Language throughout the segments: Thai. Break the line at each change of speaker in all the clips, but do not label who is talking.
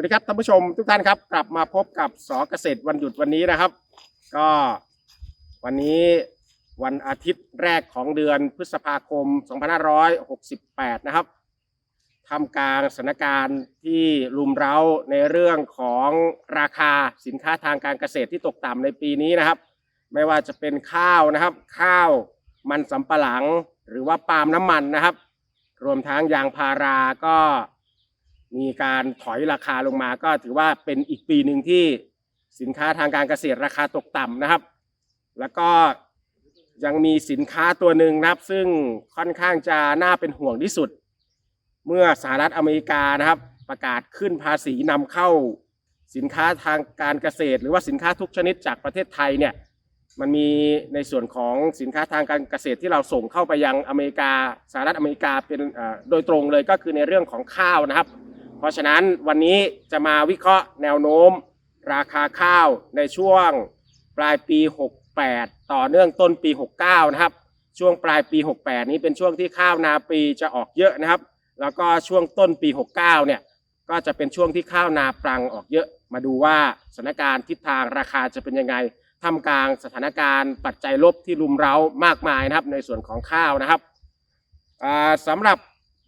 วัสดีครับท่านผู้ชมทุกท่านครับ กลับมาพบกับสอเกษตรวันหยุดวันนี้นะครับ ก็วันนี้วันอาทิตย์แรกของเดือนพฤษภาคม 2568 นะครับทำกลางสถานการณ์ที่รุมเร้าในเรื่องของราคาสินค้าทางการเกษตรที่ตกต่ำในปีนี้นะครับ ไม่ว่าจะเป็นข้าวนะครับ ข้าวมันสำปะหลังหรือว่าปาล์มน้ำมันนะครับ รวมทั้งยางพาราก็ มีการถอยราคาลงมาก็ถือว่าเป็นอีกปีหนึ่งที่สินค้าทางการเกษตรราคาตกต่ำนะครับ แล้วก็ยังมีสินค้าตัวหนึ่งนะครับ ซึ่งค่อนข้างจะน่าเป็นห่วงที่สุด เมื่อสหรัฐอเมริกานะครับ ประกาศขึ้นภาษีนำเข้า สินค้าทางการเกษตร หรือว่าสินค้าทุกชนิดจากประเทศไทยเนี่ยมันมีในส่วนของสินค้าทางการเกษตรที่เราส่งเข้าไปยังอเมริกาสหรัฐอเมริกาเป็นโดยตรงเลยก็คือในเรื่องของข้าวนะครับ เพราะฉะนั้นวันนี้จะมาวิเคราะห์แนวโน้ม ราคาข้าวในช่วงปลายปี 68 ต่อเนื่องต้นปี 69 นะครับ ช่วงปลายปี 68 นี้เป็นช่วงที่ข้าวนาปีจะออกเยอะนะครับ แล้วก็ช่วงต้นปี 69 เนี่ยก็จะเป็นช่วงที่ข้าวนาปรังออกเยอะ มาดูว่าสถานการณ์ทิศทางราคาจะเป็นยังไงท่ามกลางสถานการณ์ปัจจัยลบที่รุมเร้ามากมายนะครับในส่วนของข้าวนะครับสำหรับ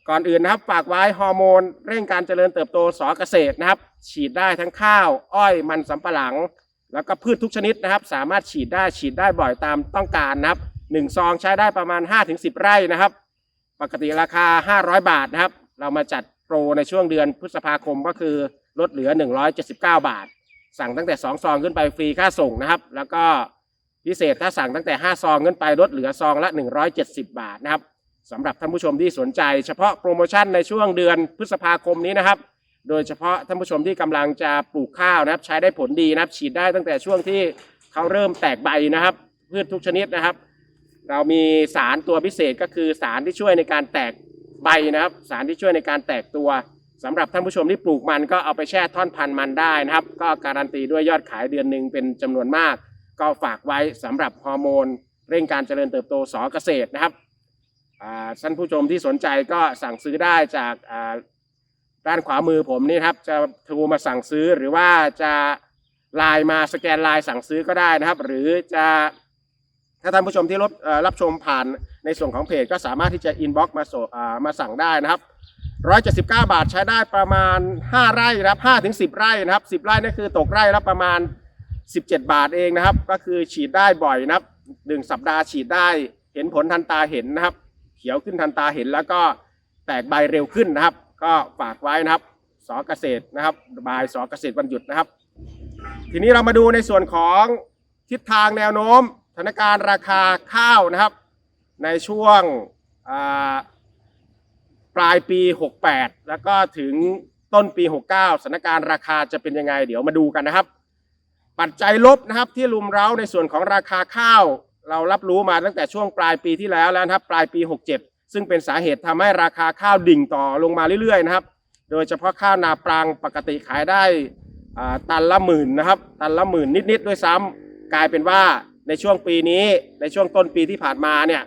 ก่อนอื่นนะครับฝากไว้ฮอร์โมน เร่งการเจริญเติบโตสอเกษตรนะครับ ฉีดได้ทั้งข้าว อ้อยมันสำปะหลัง แล้วก็พืชทุกชนิดนะครับ สามารถฉีดได้ฉีดได้บ่อยตามต้องการนะครับหนึ่งซองใช้ได้ประมาณ 5-10 ไร่นะครับ ปกติราคา 500 บาทนะครับ เรามาจัดโปรในช่วงเดือนพฤษภาคมก็คือลดเหลือ 179 บาท สั่งตั้งแต่ 2 ซองขึ้นไปฟรีค่าส่งนะครับ แล้วก็พิเศษถ้าสั่งตั้งแต่ 5 ซองขึ้นไปลดเหลือซองละ 170 บาทนะครับ สำหรับท่านผู้ชมที่สนใจ เฉพาะโปรโมชั่นในช่วงเดือนพฤษภาคมนี้นะครับ โดยเฉพาะท่านผู้ชมที่กำลังจะปลูกข้าวนะครับ ใช้ได้ผลดีนะครับ ฉีดได้ตั้งแต่ช่วงที่เขาเริ่มแตกใบนะครับ พืชทุกชนิดนะครับ เรามีสารตัวพิเศษก็คือสารที่ช่วยในการแตกใบนะครับ สารที่ช่วยในการแตกตัวสำหรับท่านผู้ชมที่ปลูกมันก็เอาไปแช่ท่อนพันธุ์มันได้นะครับ ก็การันตีด้วยยอดขายเดือนหนึ่งเป็นจำนวนมาก ก็ฝากไว้สำหรับฮอร์โมนเร่งการเจริญเติบโตสอเกษตรนะครับ ท่านผู้ชมที่สนใจก็สั่งซื้อได้จากด้านขวามือผมนี่ครับ จะโทรมาสั่งซื้อหรือว่าจะไลน์มาสแกนไลน์สั่งซื้อก็ได้นะครับ หรือจะถ้าท่านผู้ชมที่รับรับชมผ่านในส่วนของเพจก็สามารถที่จะอินบ็อกซ์มาส่มาสั่งได้นะครับ179บาทใช้ได้ประมาณ5ไร่นะครับ5ถึง10ไร่นะครับ10ไร่นี่คือตกไร่ละประมาณ17บาทเองนะครับ ก็คือฉีดได้บ่อยนะครับหนึ่งสัปดาห์ฉีดได้เห็นผลทันตาเห็นนะครับ ขียวขึ้นทันตาเห็น แล้วก็แตกใบเร็วขึ้นนะครับ ก็ฝากไว้นะครับสอเกษตรนะครับบายสอเกษตรวันหยุดนะครับ ทีนี้เรามาดูในส่วนของทิศทางแนวโน้มสถานการณ์ราคาข้าวนะครับ ในช่วงปลายปี 68 แล้วก็ถึงต้นปี 69สถานการณ์ราคาจะเป็นยังไง เดี๋ยวมาดูกันนะครับ ปัจจัยลบนะครับที่รุมเร้าในส่วนของราคาข้าว เรารับรู้มาตั้งแต่ช่วงปลายปีที่แล้วแล้วนะครับปลายปี 67 ซึ่งเป็นสาเหตุทำให้ราคาข้าวดิ่งต่อลงมาเรื่อยๆนะครับ โดยเฉพาะข้าวนาปรังปกติขายได้ตันละหมื่นนะครับ ตันละหมื่นนิดๆด้วยซ้ำกลายเป็นว่าในช่วงปีนี้ในช่วงต้นปีที่ผ่านมาเนี่ย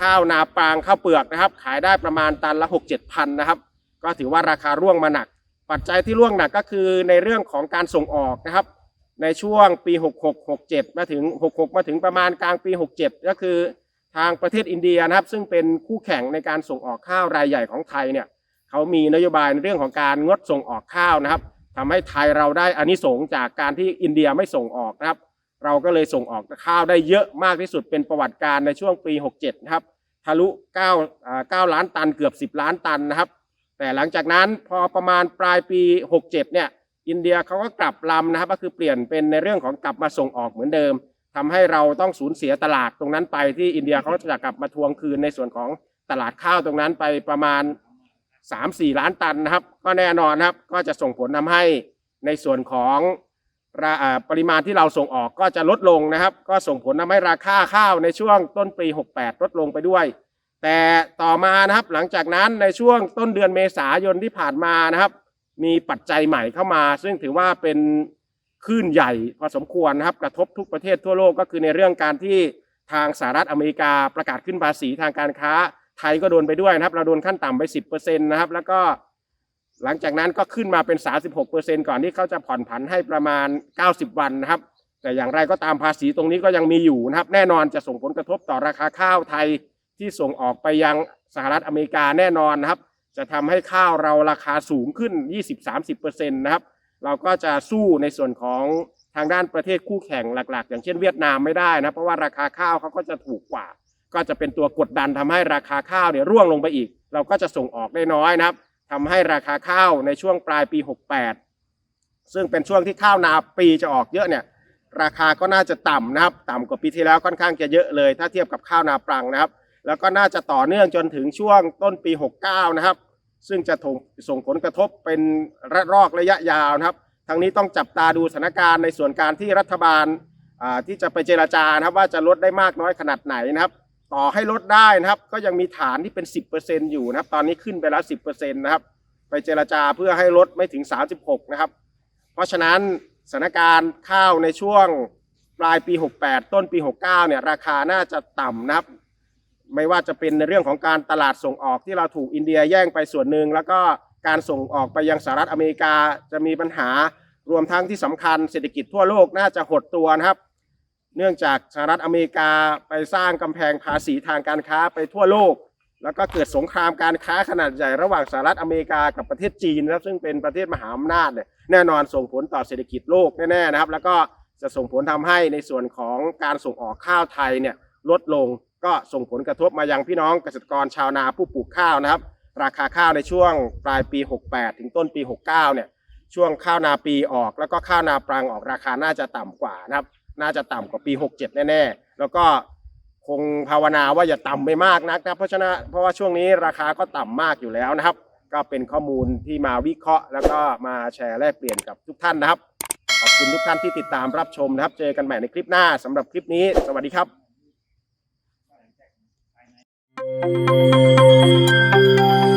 ข้าวนาปรังข้าวเปลือกนะครับ ขายได้ประมาณตันละ 6 7พันนะครับ ก็ถือว่าราคาร่วงมาหนัก ปัจจัยที่ร่วงหนักก็คือในเรื่องของการส่งออกนะครับ ในช่วงปี 66 67 มาถึง 66 มาถึงประมาณกลางปี 67 ก็คือทางประเทศอินเดียนะครับ ซึ่งเป็นคู่แข่งในการส่งออกข้าวรายใหญ่ของไทยเนี่ยเขามีนโยบายในเรื่องของการงดส่งออกข้าวนะครับทำให้ไทยเราได้อานิสงจากการที่อินเดียไม่ส่งออกนะครับ เราก็เลยส่งออกข้าวได้เยอะมากที่สุดเป็นประวัติการในช่วงปี 67 นะครับทะลุ9 9ล้านตันเกือบ 10 ล้านตันนะครับ แต่หลังจากนั้นพอประมาณปลายปี 67 เนี่ย อินเดียเขาก็กลับลำนะครับ ก็คือเปลี่ยนเป็นในเรื่องของกลับมาส่งออกเหมือนเดิมทำให้เราต้องสูญเสียตลาดตรงนั้นไปที่อินเดียเขาจะกลับมาทวงคืนในส่วนของตลาดข้าวตรงนั้นไปประมาณ 3-4 ล้านตันนะครับ ก็แน่นอนครับก็จะส่งผลทำให้ในส่วนของปริมาณที่เราส่งออกก็จะลดลงนะครับ ก็ส่งผลทำให้ราคาข้าวในช่วงต้นปี 68 ลดลงไปด้วย แต่ต่อมานะครับหลังจากนั้นในช่วงต้นเดือนเมษายนที่ผ่านมานะครับ มีปัจจัยใหม่เข้ามา ซึ่งถือว่าเป็นคลื่นใหญ่พอสมควรนะครับ กระทบทุกประเทศทั่วโลกก็คือในเรื่องการที่ทางสหรัฐอเมริกาประกาศขึ้นภาษีทางการค้า ไทยก็โดนไปด้วยนะครับ เราโดนขั้นต่ำไป 10%นะครับ แล้วก็หลังจากนั้นก็ขึ้นมาเป็น 36%ก่อนที่เขาจะผ่อนผันให้ประมาณ 90 วันนะครับ แต่อย่างไรก็ตามภาษีตรงนี้ก็ยังมีอยู่นะครับ แน่นอนจะส่งผลกระทบต่อราคาข้าวไทยที่ส่งออกไปยังสหรัฐอเมริกาแน่นอนนะครับ จะทำให้ข้าวเราราคาสูงขึ้น 20-30%นะครับ เราก็จะสู้ในส่วนของทางด้านประเทศคู่แข่งหลัก ๆ อย่างเช่นเวียดนามไม่ได้นะเพราะว่าราคาข้าวเขาก็จะถูกกว่า ก็จะเป็นตัวกดดันทำให้ราคาข้าวเนี่ยร่วงลงไปอีก เราก็จะส่งออกได้น้อยนะครับทำให้ราคาข้าวในช่วงปลายปี 68 ซึ่งเป็นช่วงที่ข้าวนาปีจะออกเยอะเนี่ยราคาก็น่าจะต่ำนะครับ ต่ำกว่าปีที่แล้วค่อนข้างจะเยอะเลย ถ้าเทียบกับข้าวนาปรังนะครับ แล้วก็น่าจะต่อเนื่องจนถึงช่วงต้นปี 69 นะครับ ซึ่งจะถงส่งผลกระทบเป็นระลอกระยะยาวนะครับทั้งนี้ต้องจับตาดูสถานการณ์ในส่วนการที่รัฐบาลที่จะไปเจราจานะครับว่าจะลดได้มากน้อยขนาดไหนนะครับ ต่อให้ลดได้นะครับ ก็ยังมีฐานที่เป็น 10%อยู่นะครับ ตอนนี้ขึ้นไปแล้ว 10%นะครับ ไปเจราจาเพื่อให้ลดไม่ถึง 36 นะครับ เพราะฉะนั้นสถานการณ์ข้าวในช่วงปลายปี 68 ต้นปี 69 เนี่ยราคาน่าจะต่ำนะครับ ไม่ว่าจะเป็นในเรื่องของการตลาดส่งออกที่เราถูกอินเดียแย่งไปส่วนหนึ่งแล้วก็การส่งออกไปยังสหรัฐอเมริกาจะมีปัญหารวมทั้งที่สำคัญเศรษฐกิจทั่วโลกน่าจะหดตัวนะครับ เนื่องจากสหรัฐอเมริกาไปสร้างกำแพงภาษีทางการค้าไปทั่วโลก แล้วก็เกิดสงครามการค้าขนาดใหญ่ระหว่างสหรัฐอเมริกากับประเทศจีนนะครับซึ่งเป็นประเทศมหาอำนาจเนี่ยแน่นอนส่งผลต่อเศรษฐกิจโลกแน่ๆนะครับ แล้วก็จะส่งผลทำให้ในส่วนของการส่งออกข้าวไทยเนี่ย ลดลง ก็ส่งผลกระทบมายังพี่น้องเกษตรกรชาวนาผู้ปลูกข้าวนะครับ ราคาข้าวในช่วงปลายปี 68 ถึงต้นปี 69 เนี่ยช่วงข้าวนาปีออกแล้วก็ข้าวนาปรังออกราคาน่าจะต่ำกว่านะครับ น่าจะต่ำกว่าปี 67 แน่ๆ แล้วก็คงภาวนาว่าอย่าต่ำไปมากนักนะเพราะฉะนั้นเพราะว่าช่วงนี้ราคาก็ต่ำมากอยู่แล้วนะครับ ก็เป็นข้อมูลที่มาวิเคราะห์ แล้วก็มาแชร์แลกเปลี่ยนกับทุกท่านนะครับ ขอบคุณทุกท่านที่ติดตามรับชมนะครับ เจอกันใหม่ในคลิปหน้าสำหรับคลิปนี้ สวัสดีครับ Thank you.